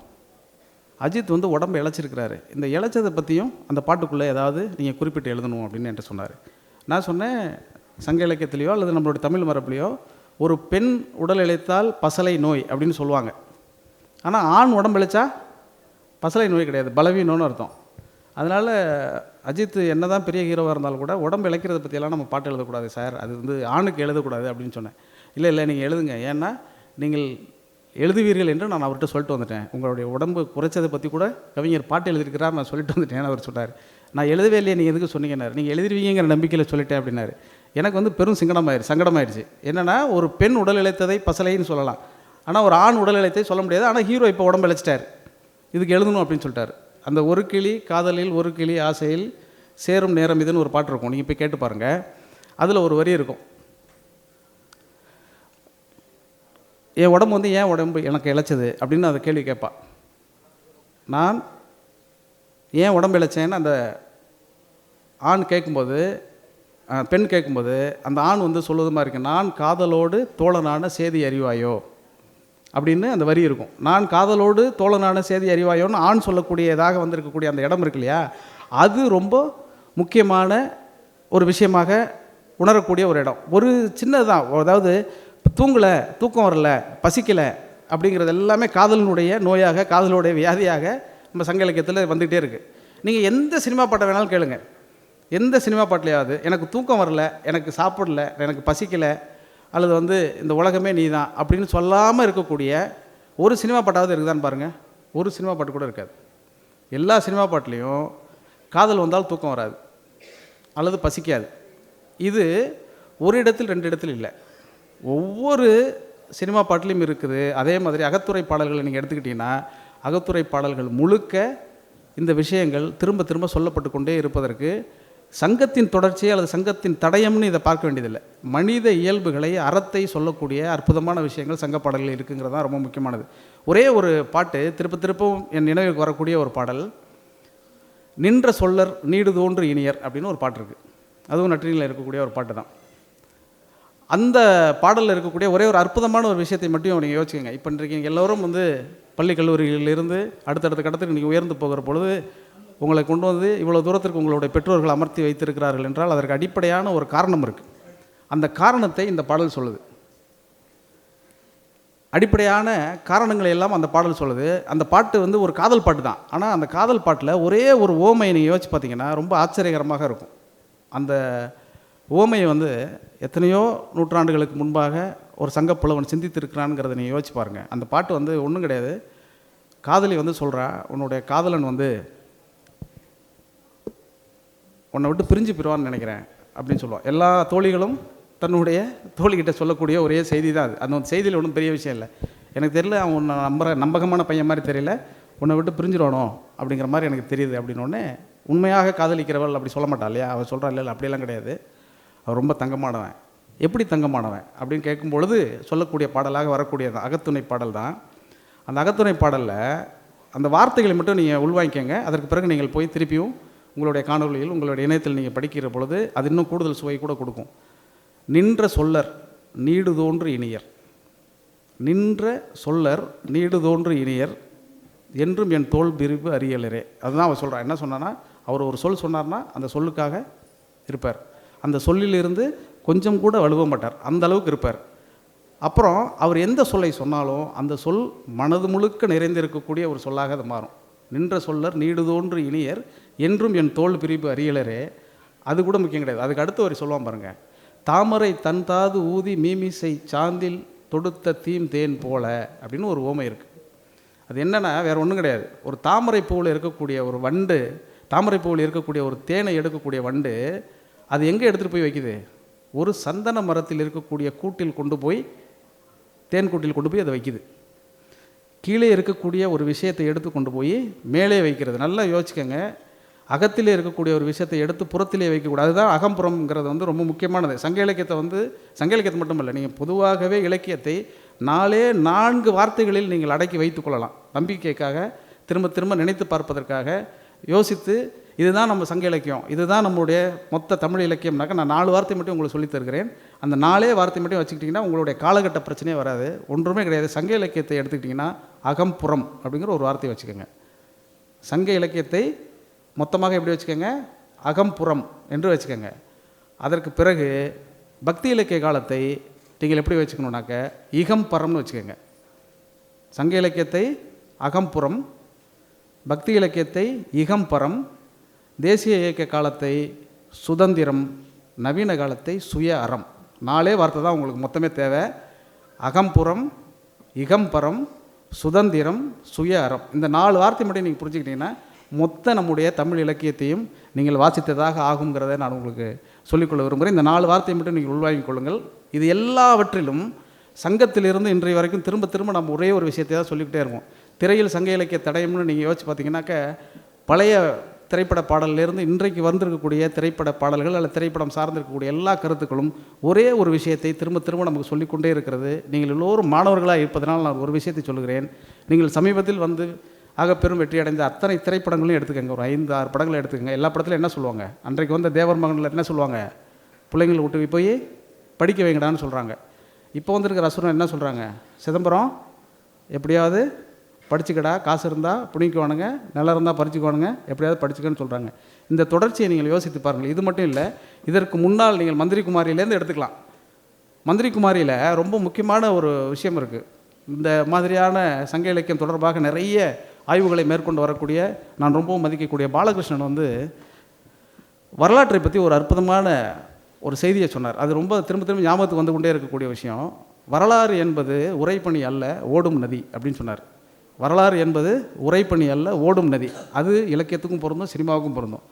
அஜித் வந்து உடம்பு இழைச்சிருக்கிறாரு. இந்த இழைச்சதை பற்றியும் அந்த பாட்டுக்குள்ளே ஏதாவது நீங்கள் குறிப்பிட்டு எழுதணும் அப்படின்னு என்கிட்ட சொன்னார். நான் சொன்னேன் சங்க இலக்கியத்திலேயோ அல்லது நம்மளுடைய தமிழ் மரப்புலையோ ஒரு பெண் உடல் இழைத்தால் பசலை நோய் அப்படின்னு சொல்லுவாங்க. ஆனால் ஆண் உடம்பு இழைச்சா பசலை நோய் கிடையாது. பலவீனம்னு அர்த்தம். அதனால் அஜித் என்ன தான் பெரிய ஹீரோவாக இருந்தாலும் கூட உடம்பு இழைக்கிறத பற்றியெல்லாம் நம்ம பாட்டு எழுதக்கூடாது சார் அது வந்து ஆணுக்கு எழுதக்கூடாது அப்படின்னு சொன்னேன். இல்லை இல்லை நீங்கள் எழுதுங்க. ஏன்னா நீங்கள் எழுதுவீர்கள் என்று நான் அவர்கிட்ட சொல்லிட்டு வந்துட்டேன். உங்களுடைய உடம்பு குறைச்சதை பற்றி கூட கவிஞர் பாட்டு எழுதியிருக்கிறார் நான் சொல்லிட்டு வந்துட்டேன் அவர் சொன்னார். நான் எழுதவே இல்லையே நீங்கள் எதுக்கு சொன்னீங்கன்னாரு நீங்கள் எழுதிருவீங்கிற நம்பிக்கையில் சொல்லிட்டேன் அப்படின்னாரு. எனக்கு வந்து பெரும் சங்கடமாயிருச்சு சங்கடமாயிருச்சு என்னென்னா ஒரு பெண் உடல் இழைத்ததை பசலைன்னு சொல்லலாம். ஆனால் ஒரு ஆண் உடல் இழைத்தை சொல்ல முடியாது. ஆனால் ஹீரோ இப்போ உடம்பு இழைச்சிட்டார். இதுக்கு எழுதணும் அப்படின்னு சொல்லிட்டாரு. அந்த ஒரு கிளி காதலில் ஒரு கிளி ஆசையில் சேரும் நேரம் இதுன்னு ஒரு பாட்டு இருக்கும். நீங்கள் போய் கேட்டு பாருங்கள் அதில் ஒரு வரி இருக்கும். என் உடம்பு வந்து ஏன் உடம்பு எனக்கு இழைச்சது? அப்படின்னு அதை கேள்வி கேட்பா. நான் ஏன் உடம்பு இழைச்சேன்னு அந்த ஆண் கேட்கும்போது பெண் கேட்கும்போது அந்த ஆண் வந்து சொல்லுவது மாதிரி இருக்கு. நான் காதலோடு தோழனான சேதி அறிவாயோ? அப்படின்னு அந்த வரி இருக்கும். நான் காதலோடு தோழனான சேதி அறிவாயோன்னு ஆண் சொல்லக்கூடியதாக வந்திருக்கக்கூடிய அந்த இடம் இருக்கு இல்லையா? அது ரொம்ப முக்கியமான ஒரு விஷயமாக உணரக்கூடிய ஒரு இடம். ஒரு சின்னதுதான். அதாவது தூங்கலை தூக்கம் வரல பசிக்கலை அப்படிங்கிறது எல்லாமே காதலினுடைய நோயாக காதலுடைய வியாதியாக நம்ம சங்க இலக்கியத்தில் வந்துகிட்டே இருக்குது நீங்கள் எந்த சினிமா பாட்டை வேணாலும் கேளுங்க. எந்த சினிமா பாட்டிலையாவது எனக்கு தூக்கம் வரல எனக்கு சாப்பிடல எனக்கு பசிக்கலை அல்லது வந்து இந்த உலகமே நீ தான் அப்படின்னு சொல்லாமல் இருக்கக்கூடிய ஒரு சினிமா பாட்டாவது இருக்குதான்னு பாருங்கள் ஒரு சினிமா பாட்டு கூட இருக்காது. எல்லா சினிமா பாட்டுலேயும் காதல் வந்தால் தூக்கம் வராது. அல்லது பசிக்காது. இது ஒரு இடத்தில் ரெண்டு இடத்தில் இல்லை. ஒவ்வொரு சினிமா பாட்டிலையும் இருக்குது. அதே மாதிரி அகத்துறை பாடல்களை நீங்கள் எடுத்துக்கிட்டிங்கன்னா அகத்துறை பாடல்கள் முழுக்க இந்த விஷயங்கள் திரும்ப திரும்ப சொல்லப்பட்டு கொண்டே இருப்பதற்கு சங்கத்தின் தொடர்ச்சி அல்லது சங்கத்தின் தடயம்னு இதை பார்க்க வேண்டியதில்லை. மனித இயல்புகளை அறத்தை சொல்லக்கூடிய அற்புதமான விஷயங்கள் சங்க பாடல்கள் இருக்குங்கிறது தான் ரொம்ப முக்கியமானது. ஒரே ஒரு பாட்டு திருப்ப திருப்பவும் என் நினைவுக்கு வரக்கூடிய ஒரு பாடல் நின்ற சொல்லர் நீடு தோன்று இனியர் அப்படின்னு ஒரு பாட்டு இருக்குது அதுவும் நற்றினியில் இருக்கக்கூடிய ஒரு பாட்டு தான். அந்த பாடலில் இருக்கக்கூடிய ஒரே ஒரு அற்புதமான ஒரு விஷயத்தை மட்டும் நீங்கள் யோசிச்சுங்க இப்போ இன்றைக்கு எல்லோரும் வந்து பள்ளி கல்லூரிகளிலிருந்து அடுத்தடுத்த கட்டத்துக்கு நீங்கள் உயர்ந்து போகிற பொழுது உங்களை கொண்டு வந்து இவ்வளோ தூரத்திற்கு உங்களுடைய பெற்றோர்கள் அமர்த்தி வைத்திருக்கிறார்கள் என்றால் அதற்கு அடிப்படையான ஒரு காரணம் இருக்குது அந்த காரணத்தை இந்த பாடல் சொல்லுது. அடிப்படையான காரணங்களை எல்லாம் அந்த பாடல் சொல்லுது. அந்த பாட்டு வந்து ஒரு காதல் பாட்டு தான். ஆனால் அந்த காதல் பாட்டில் ஒரே ஒரு ஓமையை நீங்கள் யோசிச்சு பார்த்தீங்கன்னா ரொம்ப ஆச்சரியகரமாக இருக்கும். அந்த ஓமையை வந்து எத்தனையோ நூற்றாண்டுகளுக்கு முன்பாக ஒரு சங்கப்புலவன் சிந்தித்திருக்கிறான்ங்கிறத நீங்கள் யோசிச்சு பாருங்கள் அந்த பாட்டு வந்து ஒன்றும் கிடையாது. காதலி வந்து சொல்கிறா உன்னுடைய காதலன் வந்து உன்னை விட்டு பிரிஞ்சு போயிடுவான்னு நினைக்கிறேன் அப்படின்னு சொல்லுவாள் எல்லா தோழிகளும் தன்னுடைய தோழிகிட்ட சொல்லக்கூடிய ஒரே செய்தி தான் அது. அந்த செய்தியில் ஒன்றும் பெரிய விஷயம் இல்லை. எனக்கு தெரியல அவன் உன்னை நம்புற நம்பகமான பையன் மாதிரி தெரியல. உன்னை விட்டு பிரிஞ்சிடணும் அப்படிங்கிற மாதிரி எனக்கு தெரியுது அப்படின்னோடனே உண்மையாக காதலிக்கிறவள் அப்படி சொல்ல மாட்டா இல்லையா? அவள் சொல்கிறா இல்லை அப்படியெல்லாம் கிடையாது. அவன் ரொம்ப தங்கமானவன். எப்படி தங்கமானவன்? அப்படின்னு கேட்கும் பொழுது சொல்லக்கூடிய பாடலாக வரக்கூடிய அந்த அகத்துணை பாடல் தான். அந்த அகத்துணை பாடலில் அந்த வார்த்தைகளை மட்டும் நீங்கள் உள்வாங்கிக்கோங்க. அதற்கு பிறகு நீங்கள் போய் திருப்பியும் உங்களுடைய காணொலியில் உங்களுடைய இணையத்தில் நீங்கள் படிக்கிற பொழுது அது இன்னும் கூடுதல் சுவை கூட கொடுக்கும். நின்ற சொல்லர் நீடுதோன்று இனியர். நின்ற சொல்லர் நீடுதோன்று இனியர். என்றும் என் தோல் பிரிவு அறியலரே அதுதான் அவர் சொல்கிறார் என்ன சொன்னான்னா அவர் ஒரு சொல் சொன்னார்னா அந்த சொல்லுக்காக இருப்பார். அந்த சொல்லிலிருந்து கொஞ்சம் கூட வலுவ மாட்டார். அந்த அளவுக்கு இருப்பார். அப்புறம் அவர் எந்த சொல்லை சொன்னாலும் அந்த சொல் மனது முழுக்க நிறைந்திருக்கக்கூடிய ஒரு சொல்லாக அது மாறும். நின்ற சொல்லர் நீடுதோன்று இனியர். என்றும் என் தோல் பிரிவு அறியலரே அது கூட முக்கியம் கிடையாது. அதுக்கு அடுத்து ஒரு சொல்லுவான் பாருங்க தாமரை தன் தாது ஊதி மீமிசை சாந்தில் தொடுத்த தீம் தேன் போல அப்படின்னு ஒரு ஓமை இருக்குது அது என்னென்னா வேறு ஒன்றும் கிடையாது. ஒரு தாமரை பூவில் இருக்கக்கூடிய ஒரு வண்டு தாமரை பூவில் இருக்கக்கூடிய ஒரு தேனை எடுக்கக்கூடிய வண்டு அது எங்கே எடுத்துகிட்டு போய் வைக்குது? ஒரு சந்தன மரத்தில் இருக்கக்கூடிய கூட்டில் கொண்டு போய் தேன் கூட்டில் கொண்டு போய் அதை வைக்குது. கீழே இருக்கக்கூடிய ஒரு விஷயத்தை எடுத்து கொண்டு போய் மேலே வைக்கிறது. நல்லா யோசிக்கங்க அகத்திலே இருக்கக்கூடிய ஒரு விஷயத்தை எடுத்து புறத்திலே வைக்கக்கூடாது. அதுதான் அகம்புறம்ங்கிறது வந்து ரொம்ப முக்கியமானது. சங்க இலக்கியத்தை வந்து சங்க இலக்கியத்தை மட்டும் இல்லை நீங்கள் பொதுவாகவே இலக்கியத்தை நாலே நான்கு வார்த்தைகளில் நீங்கள் அடக்கி வைத்துக்கொள்ளலாம் நம்பிக்கைக்காக திரும்ப திரும்ப நினைத்து பார்ப்பதற்காக யோசித்து இதுதான் நம்ம சங்க இலக்கியம் இதுதான் நம்மளுடைய மொத்த தமிழ் இலக்கியம்னாக்கா நான் நாலு வார்த்தை மட்டும் உங்களுக்கு சொல்லித் தருகிறேன். அந்த நாலே வார்த்தை மட்டும் வச்சுக்கிட்டிங்கன்னா உங்களுடைய காலகட்ட பிரச்சனையே வராது. ஒன்றுமே கிடையாது. சங்க இலக்கியத்தை எடுத்துக்கிட்டிங்கன்னா அகம்புறம் அப்படிங்கிற ஒரு வார்த்தையை வச்சுக்கோங்க. சங்க இலக்கியத்தை மொத்தமாக எப்படி வச்சுக்கோங்க? அகம்புறம் என்று வச்சுக்கோங்க. அதற்கு பிறகு பக்தி இலக்கிய காலத்தை நீங்கள் எப்படி வச்சுக்கணுன்னாக்க இகம்பரம்னு வச்சுக்கோங்க. சங்க இலக்கியத்தை அகம்புறம் பக்தி இலக்கியத்தை இகம்பரம் தேசிய இயக்க காலத்தை சுதந்திரம் நவீன காலத்தை சுய அறம். நாலே வார்த்தை தான் உங்களுக்கு மொத்தமே தேவை. அகம்புறம் இகம்பரம் சுதந்திரம் சுய அறம். இந்த நாலு வார்த்தை மட்டும் நீங்கள் புரிஞ்சுக்கிட்டீங்கன்னா மொத்த நம்முடைய தமிழ் இலக்கியத்தையும் நீங்கள் வாசித்ததாக ஆகுங்கிறத நான் உங்களுக்கு சொல்லிக்கொள்ள விரும்புகிறேன். இந்த நாலு வார்த்தையை மட்டும் நீங்கள் உள்வாங்கிக் கொள்ளுங்கள். இது எல்லாவற்றிலும் சங்கத்திலிருந்து இன்றைய வரைக்கும் திரும்ப திரும்ப நம்ம ஒரே ஒரு விஷயத்தை தான் சொல்லிக்கிட்டே இருக்கோம் திரையில் சங்க இலக்கிய தடயம்னு நீங்கள் யோசிச்சு பார்த்தீங்கன்னாக்க பழைய திரைப்பட பாடலிலிருந்து இன்றைக்கு வந்திருக்கக்கூடிய திரைப்பட பாடல்கள் அல்லது திரைப்படம் சார்ந்திருக்கக்கூடிய எல்லா கருத்துக்களும் ஒரே ஒரு விஷயத்தை திரும்ப திரும்ப நமக்கு சொல்லிக்கொண்டே இருக்கிறது. நீங்கள் எல்லோரும் மாணவர்களாக இருப்பதனால் நான் ஒரு விஷயத்தை சொல்லுகிறேன். நீங்கள் சமீபத்தில் வந்து ஆக பெரும் வெற்றி அடைந்த அத்தனை திரைப்படங்களையும் எடுத்துக்கங்க. ஒரு ஐந்து ஆறு படங்களை எடுத்துக்கங்க. எல்லா படத்துலையும் என்ன சொல்லுவாங்க? அன்றைக்கு வந்த தேவர் மகனில் என்ன சொல்லுவாங்க? பிள்ளைங்களை விட்டு போய் படிக்க வைங்கடான்னு சொல்கிறாங்க இப்போ வந்திருக்கிற அசுரன் என்ன சொல்கிறாங்க சிதம்பரம் எப்படியாவது படிச்சுக்கடா காசு இருந்தால் பிடிக்குவானுங்க நல்லா இருந்தால் பறிச்சுக்குவானுங்க எப்படியாவது படிச்சுக்கன்னு சொல்கிறாங்க இந்த தொடர்ச்சியை நீங்கள் யோசித்து பாருங்கள். இது மட்டும் இல்லை இதற்கு முன்னால் நீங்கள் மந்திரி குமாரியிலேருந்து எடுத்துக்கலாம். மந்திரி குமாரியில் ரொம்ப முக்கியமான ஒரு விஷயம் இருக்குது இந்த மாதிரியான சங்க இலக்கியம் தொடர்பாக நிறைய ஆய்வுகளை மேற்கொண்டு வரக்கூடிய நான் ரொம்பவும் மதிக்கக்கூடிய பாலகிருஷ்ணன் வந்து வரலாற்றை பற்றி ஒரு அற்புதமான ஒரு செய்தியை சொன்னார். அது ரொம்ப திரும்ப திரும்ப ஞாபகத்துக்கு வந்து கொண்டே இருக்கக்கூடிய விஷயம். வரலாறு என்பது உரைப்பணி அல்ல ஓடும் நதி அப்படின்னு சொன்னார். வரலாறு என்பது உரைப்பணி அல்ல ஓடும் நதி. அது இலக்கியத்துக்கும் பொருந்தும் சினிமாவுக்கும் பொருந்தும்.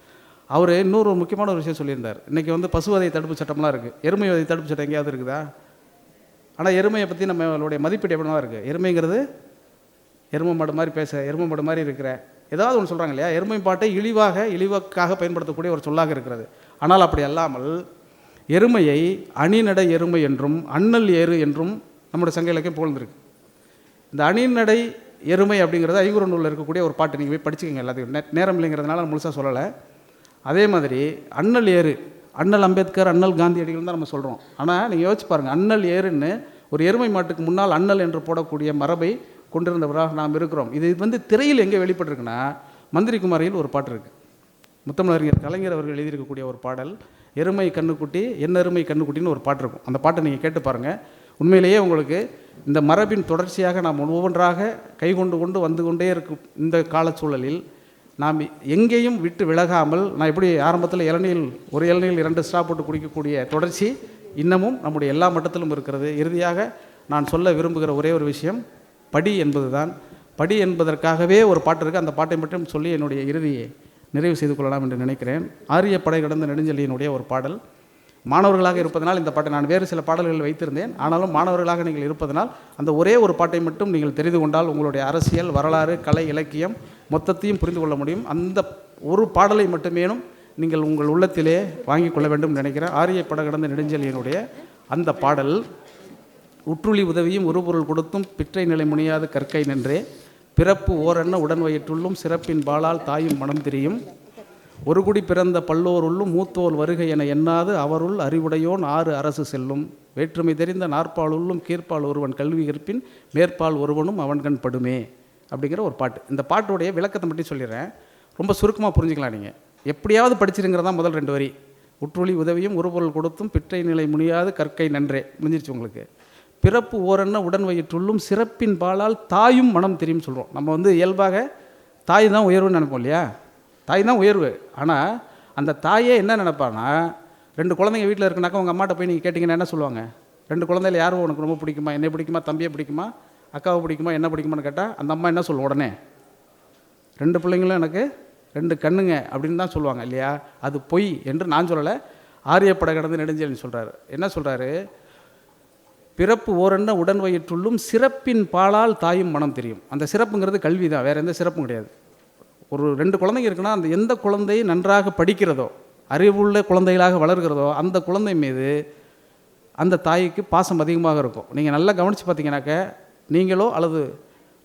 அவர் இன்னொரு ஒரு முக்கியமான ஒரு விஷயம் சொல்லியிருந்தார். இன்றைக்கி வந்து பசுவதை தடுப்பு சட்டம்லாம் இருக்குது எருமை வதை தடுப்பு சட்டம் எங்கேயாவது இருக்குதா? ஆனால் எருமையை பற்றி நம்மளுடைய மதிப்பீடு எப்படி இருக்குது எருமைங்கிறது எருமை மாடு மாதிரி பேச எருமை மாடு மாதிரி இருக்கிற. ஏதாவது ஒன்று சொல்கிறாங்க இல்லையா? எருமை பாட்டை இழிவாக இழிவாக்காக பயன்படுத்தக்கூடிய ஒரு சொல்லாக இருக்கிறது. ஆனால் அப்படி அல்லாமல் எருமையை அணிநடை எருமை என்றும் அண்ணல் ஏறு என்றும் நம்முடைய சங்க இலக்கியம் புகழ்ந்திருக்கு. இந்த அணிநடை எருமை அப்படிங்கிறது ஐங்குறு நூலில் இருக்கக்கூடிய ஒரு பாட்டு நீங்கள் போய் படிச்சுக்கோங்க எல்லாத்தையும். நே- நேரம் இல்லைங்கிறதுனால முழுசாக சொல்லலை. அதே மாதிரி அண்ணல் ஏறு அண்ணல் அம்பேத்கர் அண்ணல் காந்தியடிகள் தான் நம்ம சொல்கிறோம் ஆனால் நீங்கள் யோசிச்சு பாருங்கள் அண்ணல் ஏறுன்னு ஒரு எருமை மாட்டுக்கு முன்னால் அண்ணல் என்று போடக்கூடிய மரபை கொண்டிருந்தவராக நாம் இருக்கிறோம். இது வந்து திரையில் எங்கே வெளிப்பட்டிருக்குன்னா மந்திரி குமாரியில் ஒரு பாட்டு இருக்குது முத்தமிழறிஞர் கலைஞர் அவர்கள் எழுதியிருக்கக்கூடிய ஒரு பாடல் எருமை கண்ணுக்குட்டி என்ன எருமை கண்ணுக்குட்டின்னு ஒரு பாட்டு இருக்கும். அந்த பாட்டை நீங்கள் கேட்டு பாருங்கள் உண்மையிலேயே உங்களுக்கு இந்த மரபின் தொடர்ச்சியாக நாம் ஒவ்வொன்றாக கைகொண்டு கொண்டு வந்து கொண்டே இருக்கும் இந்த காலச்சூழலில் நாம் எங்கேயும் விட்டு விலகாமல் நான் எப்படி ஆரம்பத்தில் இளநீர் ஒரு இளநீர் இரண்டு ஸ்டாப் போட்டு குடிக்கக்கூடிய தொடர்ச்சி இன்னமும் நம்முடைய எல்லா மட்டத்திலும் இருக்கிறது. இறுதியாக நான் சொல்ல விரும்புகிற ஒரே ஒரு விஷயம் படி என்பதுதான். படி என்பதற்காகவே ஒரு பாட்டு இருக்குது அந்த பாட்டை மட்டும் சொல்லி என்னுடைய இறுதியை நிறைவு செய்து கொள்ளலாம் என்று நினைக்கிறேன். ஆரிய படை கடந்த நெடுஞ்செல்லியினுடைய ஒரு பாடல். மாணவர்களாக இருப்பதனால் இந்த பாட்டை நான் வேறு சில பாடல்கள் வைத்திருந்தேன். ஆனாலும் மாணவர்களாக நீங்கள் இருப்பதனால் அந்த ஒரே ஒரு பாட்டை மட்டும் நீங்கள் தெரிந்து கொண்டால் உங்களுடைய அரசியல் வரலாறு கலை இலக்கியம் மொத்தத்தையும் புரிந்து கொள்ள முடியும். அந்த ஒரு பாடலை மட்டுமேனும் நீங்கள் உங்கள் உள்ளத்திலே வாங்கிக் கொள்ள வேண்டும் நினைக்கிறேன். ஆரிய பட கடந்த நெடுஞ்செழியனுடைய அந்த பாடல். உற்றுளி உதவியும் உருபொருள் கொடுத்தும் பிற்றை நிலை முனியாது கற்கை நின்றே. பிறப்பு ஓரெண்ண உடன் வயிற்றுள்ளும் சிறப்பின் பாலால் தாயும் மனம் திரியும். ஒரு குடி பிறந்த பல்லோருள்ளும் மூத்தோர் வருகை என எண்ணாது அவருள் அறிவுடையோன் ஆறு அரசு செல்லும். வேற்றுமை தெரிந்த நாற்பாலுள்ளும் கீழ்ப்பால் ஒருவன் கல்வி கற்பின் மேற்பால் ஒருவனும் அவன்கண் படுமே. அப்படிங்கிற ஒரு பாட்டு. இந்த பாட்டுடைய விளக்கத்தை மட்டும் சொல்லிடுறேன். ரொம்ப சுருக்கமாக புரிஞ்சுக்கலாம் நீங்கள் எப்படியாவது படிச்சிருங்கிறதா முதல் ரெண்டு வரி. உற்றுளி உதவியும் உருபொருள் கொடுத்தும் பிற்றை நிலை முனியாது கற்கை நன்றே. முடிஞ்சிருச்சு உங்களுக்கு. பிறப்பு ஓரென்ன உடன் வயிற்றுள்ளும் சிறப்பின் பாலால் தாயும் மனம் தெரியும் சொல்கிறோம் நம்ம வந்து இயல்பாக தாய் தான் உயர்வுன்னு நினைப்போம் இல்லையா? தாய் தான் உயர்வு. ஆனால் அந்த தாயே என்ன நினைப்பான்னா ரெண்டு குழந்தைங்க வீட்டில் இருக்குனாக்கா உங்கள் அம்மாட்ட போய் நீங்கள் கேட்டிங்கன்னா என்ன சொல்லுவாங்க? ரெண்டு குழந்தையில யாரும் உனக்கு ரொம்ப பிடிக்குமா? என்னை பிடிக்குமா? தம்பியை பிடிக்குமா? அக்காவை பிடிக்குமா? என்ன பிடிக்குமான்னு கேட்டால் அந்த அம்மா என்ன சொல்லும் உடனே? ரெண்டு பிள்ளைங்களும் எனக்கு ரெண்டு கண்ணுங்க அப்படின்னு தான் சொல்லுவாங்க இல்லையா? அது பொய் என்று நான் சொல்லலை. ஆரியப்பட கடந்து நெடுஞ்செழியன் சொல்கிறாரு என்ன சொல்கிறாரு பிறப்பு ஓரென்ன உடன் வயிற்றுள்ளும் சிறப்பின் பாலால் தாயும் மனம் தெரியும். அந்த சிறப்புங்கிறது கல்வி தான் வேறு எந்த சிறப்பும் கிடையாது. ஒரு ரெண்டு குழந்தைங்க இருக்குன்னா அந்த எந்த குழந்தை நன்றாக படிக்கிறதோ அறிவுள்ள குழந்தைகளாக வளர்கிறதோ அந்த குழந்தை மீது அந்த தாய்க்கு பாசம் அதிகமாக இருக்கும். நீங்கள் நல்லா கவனித்து பார்த்தீங்கன்னாக்க நீங்களோ அல்லது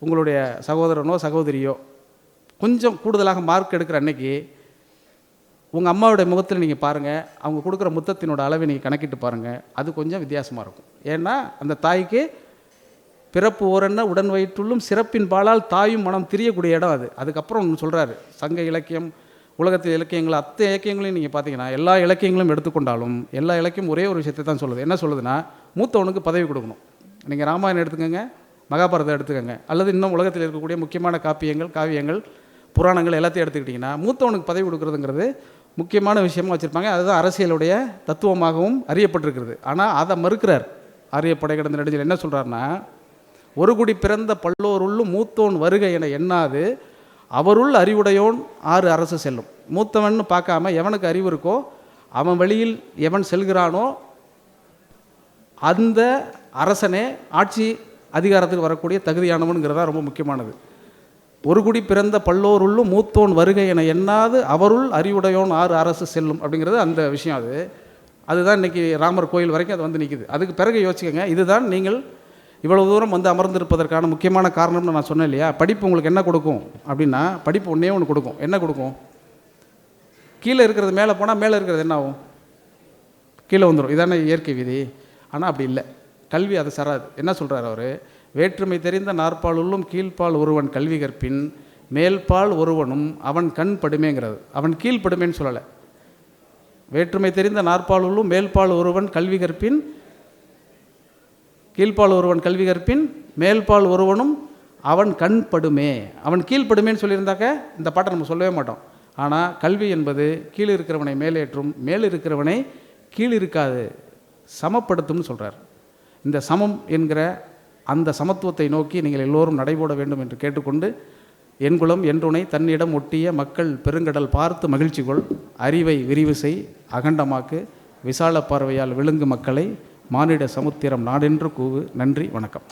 உங்களுடைய சகோதரனோ சகோதரியோ கொஞ்சம் கூடுதலாக மார்க் எடுக்கிற அன்னைக்கு உங்கள் அம்மாவுடைய முகத்தில் நீங்கள் பாருங்கள் அவங்க கொடுக்குற முத்தத்தினோட அளவை நீங்கள் கணக்கிட்டு பாருங்கள் அது கொஞ்சம் வித்தியாசமாக இருக்கும். ஏன்னா அந்த தாய்க்கு பிறப்பு ஓரன்ன உடன் வயிற்றுள்ளும் சிறப்பின் பாலால் தாயும் மனம் திரியக்கூடிய இடம் அது. அதுக்கப்புறம் ஒன்று சொல்கிறாரு சங்க இலக்கியம் உலகத்தில் இலக்கியங்கள் அத்தனை இலக்கியங்களையும் நீங்கள் பார்த்தீங்கன்னா எல்லா இலக்கியங்களும் எடுத்துக்கொண்டாலும் எல்லா இலக்கியம் ஒரே ஒரு விஷயத்தை தான் சொல்லுது. என்ன சொல்லுதுன்னா மூத்தவனுக்கு பதவி கொடுக்கணும். நீங்கள் ராமாயணம் எடுத்துக்கோங்க மகாபாரதம் எடுத்துக்கோங்க அல்லது இன்னும் உலகத்தில் இருக்கக்கூடிய முக்கியமான காப்பியங்கள் காவியங்கள் புராணங்கள் எல்லாத்தையும் எடுத்துக்கிட்டிங்கன்னா மூத்தவனுக்கு பதவி கொடுக்குறதுங்கிறது முக்கியமான விஷயமாக வச்சுருப்பாங்க. அதுதான் அரசியலுடைய தத்துவமாகவும் அறியப்பட்டிருக்கிறது. ஆனால் அதை மறுக்கிறார் ஆரியப்படை கடந்த நெடுஞ்சல். என்ன சொல்கிறாருன்னா ஒரு குடி பிறந்த பல்லோருள்ளும் மூத்தோன் வருகை என எண்ணாது. அவருள் அறிவுடையோன் ஆறு அரசு செல்லும். மூத்தவன் பார்க்காம எவனுக்கு அறிவு இருக்கோ அவன் வழியில் எவன் செல்கிறானோ அந்த அரசனே ஆட்சி அதிகாரத்துக்கு வரக்கூடிய தகுதியானவனுங்கிறதா ரொம்ப முக்கியமானது. ஒரு குடி பிறந்த பல்லோருள்ளும் மூத்தோன் வருகை என எண்ணாது அவருள் அறிவுடையோன் ஆறு அரசு செல்லும் அப்படிங்கிறது அந்த விஷயம் அது. அதுதான் இன்னைக்கு ராமர் கோயில் வரைக்கும் அது வந்து நிற்கிது அதுக்கு பிறகு யோசிக்கங்க இதுதான் நீங்கள் இவ்வளவு தூரம் வந்து அமர்ந்திருப்பதற்கான முக்கியமான காரணம்னு நான் சொன்னேன் இல்லையா? படிப்பு உங்களுக்கு என்ன கொடுக்கும் அப்படின்னா படிப்பு ஒன்றே ஒன்று கொடுக்கும். என்ன கொடுக்கும்? கீழே இருக்கிறது மேலே போனால் மேலே இருக்கிறது என்ன ஆகும்? கீழே வந்துடும் இதானே இயற்கை விதி. ஆனால் அப்படி இல்லை. கல்வி அதை சராது. என்ன சொல்கிறார் அவர்? வேற்றுமை தெரிந்த நாற்பாலுள்ளும் கீழ்ப்பால் ஒருவன் கல்வி கற்பின் மேல்பால் ஒருவனும் அவன் கண் படுமேங்கிறது. அவன் கீழ்ப்படுமேன்னு சொல்லலை. வேற்றுமை தெரிந்த நாற்பாலுள்ளும் மேல்பால் ஒருவன் கல்வி கற்பின் கீழ்ப்பால் ஒருவன் கல்வி கற்பின் மேல்பால் ஒருவனும் அவன் கண் படுமே. அவன் கீழ்ப்படுமேன்னு சொல்லியிருந்தாக்க இந்த பாட்டை நம்ம சொல்லவே மாட்டோம். ஆனால் கல்வி என்பது கீழ் இருக்கிறவனை மேலேற்றும் மேல் இருக்கிறவனை கீழ் இருக்காது சமப்படுத்தும்னு சொல்கிறார் இந்த சமம் என்கிற அந்த சமத்துவத்தை நோக்கி நீங்கள் எல்லோரும் நடைபோட வேண்டும் என்று கேட்டுக்கொண்டு என்குலம் என்றுனை தன்னிடம் ஒட்டிய மக்கள் பெருங்கடல் பார்த்து மகிழ்ச்சி கொள். அறிவை விரிவு செய். அகண்டமாக்கு விசால பார்வையால் விழுங்கு மக்களை. மானிட சமுத்திரம் நாடென்று கூவு. நன்றி வணக்கம்.